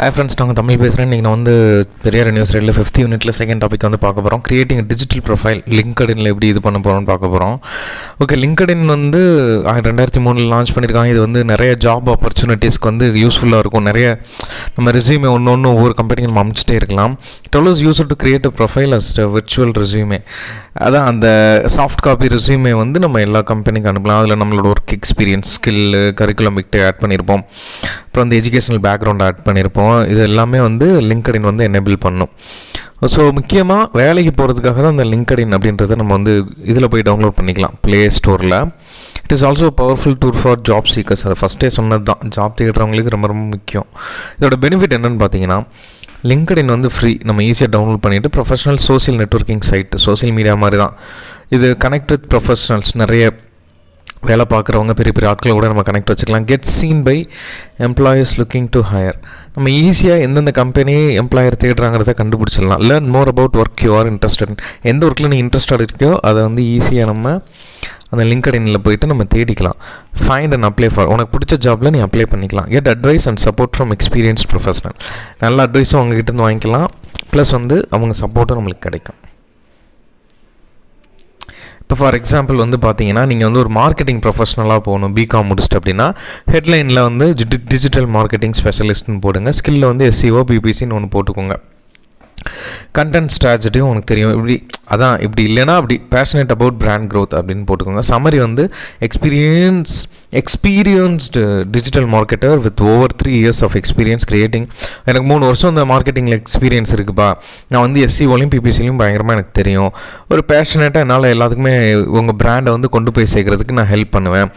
Hi friends நாங்கள் தமிழ் பேசுகிறேன் நீங்கள் வந்து பெரியார் நியூஸ் ரேடில் ஃபிஃப்த் யூனிட்டில் செகண்ட் டாபிக் வந்து பார்க்க போகிறோம் கிரியேட்டிங் டிஜிட்டல் ப்ரொஃபைல் லிங்க்டின்ல எப்படி இது பண்ண போகிறோம்னு பார்க்க போகிறோம் ஓகே லிங்க்டின் வந்து ரெண்டாயிரத்தி மூணில் லான்ச் பண்ணியிருக்காங்க இது வந்து நிறைய ஜாப் ஆப்பர்ச்சுனிட்டிஸ்க்கு வந்து யூஸ்ஃபுல்லாக இருக்கும். நிறைய நம்ம ரெஸ்யூமே ஒன்று ஒன்று ஒவ்வொரு கம்பெனிக்கு நம்ம அமைச்சிட்டே இருக்கலாம். It user use to create a profile as virtual resume அதான் அந்த சாஃப்ட் காப்பி ரெசியூமே வந்து நம்ம எல்லா கம்பெனிக்கும் அனுப்பலாம். அதில் நம்மளோட ஒர்க் எக்ஸ்பீரியன்ஸ் ஸ்கில்லு கரிக்குலம் விட்டு ஆட் பண்ணியிருப்போம் அப்புறம் வந்து எஜுகேஷனல் பேக்ரவுண்ட் ஆட் பண்ணியிருப்போம். இது எல்லாமே வந்து லிங்க்டின் வந்து எனேபிள் பண்ணும். ஸோ முக்கியமாக வேலைக்கு போகிறதுக்காக தான் அந்த லிங்க்டின் அப்படின்றத நம்ம வந்து இதில் போய் டவுன்லோட் பண்ணிக்கலாம். ப்ளே ஸ்டோரில் it is also powerful tour for job seekers அது ஃபஸ்ட்டே சொன்னது தான். ஜாப் தேடுறவங்களுக்கு ரொம்ப ரொம்ப முக்கியம். இதோட பெனிஃபிட் என்னன்னு பார்த்தீங்கன்னா லிங்க்டின் வந்து ஃப்ரீ நம்ம ஈஸியாக டவுன்லோட் பண்ணிவிட்டு professional social networking site social media மாதிரி தான். இது கனெக்ட் வித் ப்ரொஃபஷனல்ஸ் நிறைய வேலை பார்க்குறவங்க பெரிய பெரிய ஆட்களை கூட நம்ம கனெக்ட் வச்சுக்கலாம். Get seen by employers looking to hire நம்ம ஈஸியாக எந்தெந்த கம்பெனி எம்ப்ளாயர் தேடுறாங்கிறத கண்டுபிடிச்சிடலாம். Learn more about work you are interested எந்த ஒர்க்கில் நீ இன்ட்ரெஸ்டட் இருக்கியோ அதை வந்து ஈஸியாக நம்ம அந்த லிங்க்டின்ல போயிட்டு நம்ம தேடிக்கலாம். ஃபைண்ட் அண்ட் அப்ளை ஃபார் உனக்கு பிடிச்ச ஜாப்பில் நீ அப்ளை பண்ணிக்கலாம். Get advice and support from experience professional நல்ல அட்வைஸும் அவங்ககிட்ட இருந்து வாங்கிக்கலாம். ப்ளஸ் வந்து அவங்க சப்போர்ட்டும் நம்மளுக்கு கிடைக்கும். இப்போ ஃபார் எக்ஸாம்பிள் வந்து பார்த்தீங்கன்னா நீங்கள் வந்து ஒரு மார்க்கெட்டிங் ப்ரொஃபஷனலாக போகணும் பிகாம் முடிச்சுட்டு அப்படின்னா ஹெட்லைனில் வந்து டிஜிட்டல் மார்க்கெட்டிங் ஸ்பெஷலிஸ்ட்னு போடுங்க. ஸ்கில்லில் வந்து எஸ்சிஓ பிபிசின்னு ஒன்று போட்டுக்கோங்க. கண்டென்ட் ஸ்ட்ராட்டஜியும் உனக்கு தெரியும். இப்படி அதான் இப்படி இல்லைன்னா அப்படி பேஷனேட் அபவுட் பிராண்ட் க்ரோத் அப்படின்னு போட்டுக்கோங்க. சம்மரி வந்து experience experienced digital marketer with over three years of experience creating எனக்கு மூணு வருஷம் இந்த மார்க்கெட்டிங்கில் எக்ஸ்பீரியன்ஸ் இருக்குப்பா. நான் வந்து எஸ்சிஓலையும் பிபிசிலையும் பயங்கரமாக எனக்கு தெரியும். ஒரு பேஷனேட்டாக என்னால் எல்லாத்துக்குமே உங்கள் பிராண்டை வந்து கொண்டு போய் சேர்க்கறதுக்கு நான் ஹெல்ப் பண்ணுவேன்.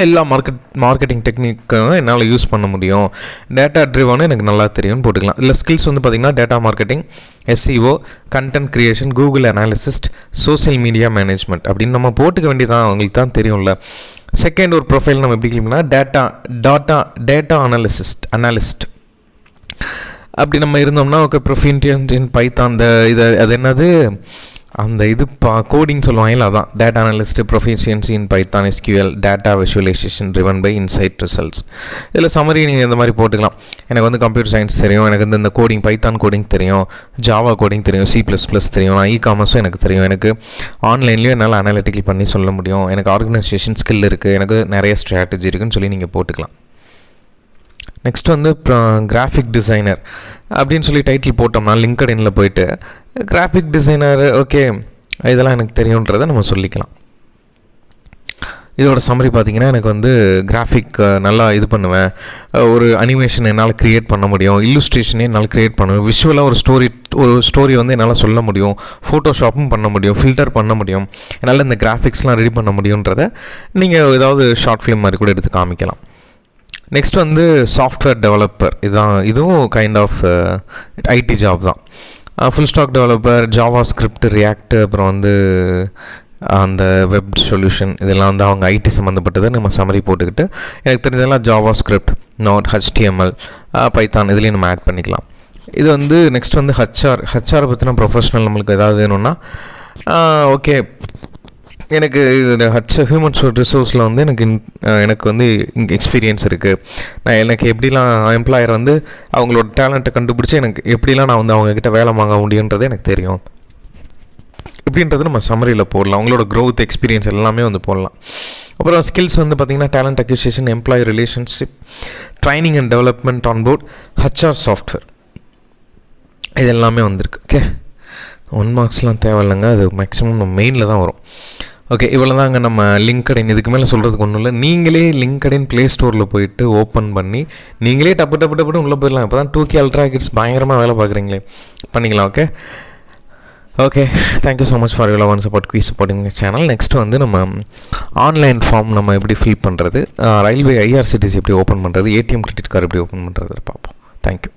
எல்லா மார்க்கெட் மார்க்கெட்டிங் டெக்னிக்கும் என்னால் யூஸ் பண்ண முடியும். டேட்டா ட்ரிவானு எனக்கு நல்லா தெரியும்னு போட்டுக்கலாம். இல்லை ஸ்கில்ஸ் வந்து பார்த்திங்கன்னா data marketing SEO content creation Google analyst social media management அப்படின்னு நம்ம போட்டுக்க வேண்டியதான் அவங்களுக்கு தான் தெரியும்ல. செகண்ட் ஒரு ப்ரொஃபைல் நம்ம எப்படி கிளம்பினா data data data analyst analyst அப்படி நம்ம இருந்தோம்னா ஓகே ப்ரொஃபின்டியன் பைத்தான் அந்த இது அது என்னது? அந்த இது பா கோடிங் சொல்லுவாங்கல்ல அதான். Data analyst proficiency in Python SQL data visualisation driven by insight results இதில் சம்மரி நீங்கள் இந்த மாதிரி போட்டுக்கலாம். எனக்கு வந்து கம்ப்யூட்டர் சயின்ஸ் தெரியும். எனக்கு வந்து இந்த கோடிங் பைத்தான் கோடிங் தெரியும். ஜாவா கோடிங் தெரியும். சி ப்ளஸ் ப்ளஸ் தெரியும். நான் இ காமர்ஸும் எனக்கு தெரியும். எனக்கு ஆன்லைன்லேயும் என்னால் அனாலிட்டிக்கல் பண்ணி சொல்ல முடியும். எனக்கு ஆர்கனைசேஷன் ஸ்கில் இருக்குது எனக்கு நிறைய ஸ்ட்ராட்டஜி இருக்குதுன்னு சொல்லி நீங்கள் போட்டுக்கலாம். நெக்ஸ்ட் வந்து கிராஃபிக் டிசைனர் அப்படின்னு சொல்லி டைட்டில் போட்டோம்னா லிங்க்டின்ல போயிட்டு கிராஃபிக் டிசைனர் ஓகே இதெல்லாம் எனக்கு தெரியுன்றதை நம்ம சொல்லிக்கலாம். இதோட சம்மரி பார்த்தீங்கன்னா எனக்கு வந்து கிராஃபிக் நல்லா இது பண்ணுவேன். ஒரு அனிமேஷன் என்னால் க்ரியேட் பண்ண முடியும் இல்லுஸ்ட்ரேஷனே என்னால் க்ரியேட் பண்ணுவேன். விஷுவலாக ஒரு ஸ்டோரி ஒரு ஸ்டோரி வந்து என்னால் சொல்ல முடியும் ஃபோட்டோஷாப்பும் பண்ண முடியும் ஃபில்டர் பண்ண முடியும். என்னால் இந்த கிராஃபிக்ஸ்லாம் ரெடி பண்ண முடியுன்றதை நீங்கள் ஏதாவது ஷார்ட் ஃபிலிம் மாதிரி கூட எடுத்து காமிக்கலாம். நெக்ஸ்ட் வந்து சாஃப்ட்வேர் டெவலப்பர் இதுதான் இதுவும் கைண்ட் ஆஃப் ஐடி ஜாப் தான். Full stack developer JavaScript React அப்புறம் வந்து uh, அந்த வெப் சொல்யூஷன் இதெல்லாம் வந்து அவங்க ஐடி சம்மந்தப்பட்டதை நம்ம சமரி போட்டுக்கிட்டு எனக்கு தெரிஞ்சதெல்லாம் JavaScript Node HTML Python இதுலேயும் நம்ம ஆட் பண்ணிக்கலாம். இது வந்து நெக்ஸ்ட் வந்து ஹச்ஆர் ஹச்ஆர் பற்றின ப்ரொஃபஷனல் நம்மளுக்கு ஏதாவது வேணும்னா uh, ஓகே எனக்கு இது ஹச் ஹியூமன் ரிசோர்ஸில் வந்து எனக்கு எனக்கு வந்து எக்ஸ்பீரியன்ஸ் இருக்குது நான் எனக்கு எப்படிலாம் எம்ப்ளாயர் வந்து அவங்களோட டேலண்ட்டை கண்டுபிடிச்சி எனக்கு எப்படிலாம் நான் வந்து அவங்கக்கிட்ட வேலை வாங்க முடியுன்றது எனக்கு தெரியும். இப்படின்றது நம்ம சம்மரியில் போடலாம். அவங்களோட க்ரோத் எக்ஸ்பீரியன்ஸ் எல்லாமே வந்து போடலாம். அப்புறம் ஸ்கில்ஸ் வந்து பார்த்திங்கன்னா talent acquisition employee relationship training and development onboard HR software இது எல்லாமே வந்திருக்கு. ஓகே ஒன் மார்க்ஸ்லாம் தேவையில்லைங்க. அது மேக்ஸிமம் நம்ம மெயினில் தான் வரும். ஓகே இவ்வளோ தாங்க நம்ம லிங்க்டின் இதுக்கு மேலே சொல்கிறதுக்கு ஒன்றும் இல்லை. நீங்களே லிங்க்டின் ப்ளே ஸ்டோரில் போயிட்டு ஓப்பன் பண்ணி நீங்களே டப்பு டப்பு டப்புனு உள்ளே போயிடலாம். இப்போ தான் டூ கே அல்ட்ரா கிட்ஸ் பயங்கரமாக வேலை பார்க்குறீங்களே. பண்ணிக்கலாம் okay okay thank you so much for you love and support குவி சப்போர்ட்டிங் சேனல் நெக்ஸ்ட் வந்து நம்ம ஆன்லைன் ஃபார்ம் நம்ம எப்படி ஃபில் பண்ணுறது ரயில்வே ஐஆர்சிடிசி எப்படி ஓப்பன் பண்ணுறது ஏடிஎம் கிரெடிட் கார்டு எப்படி ஓப்பன் பண்ணுறது பார்ப்போம். Thank you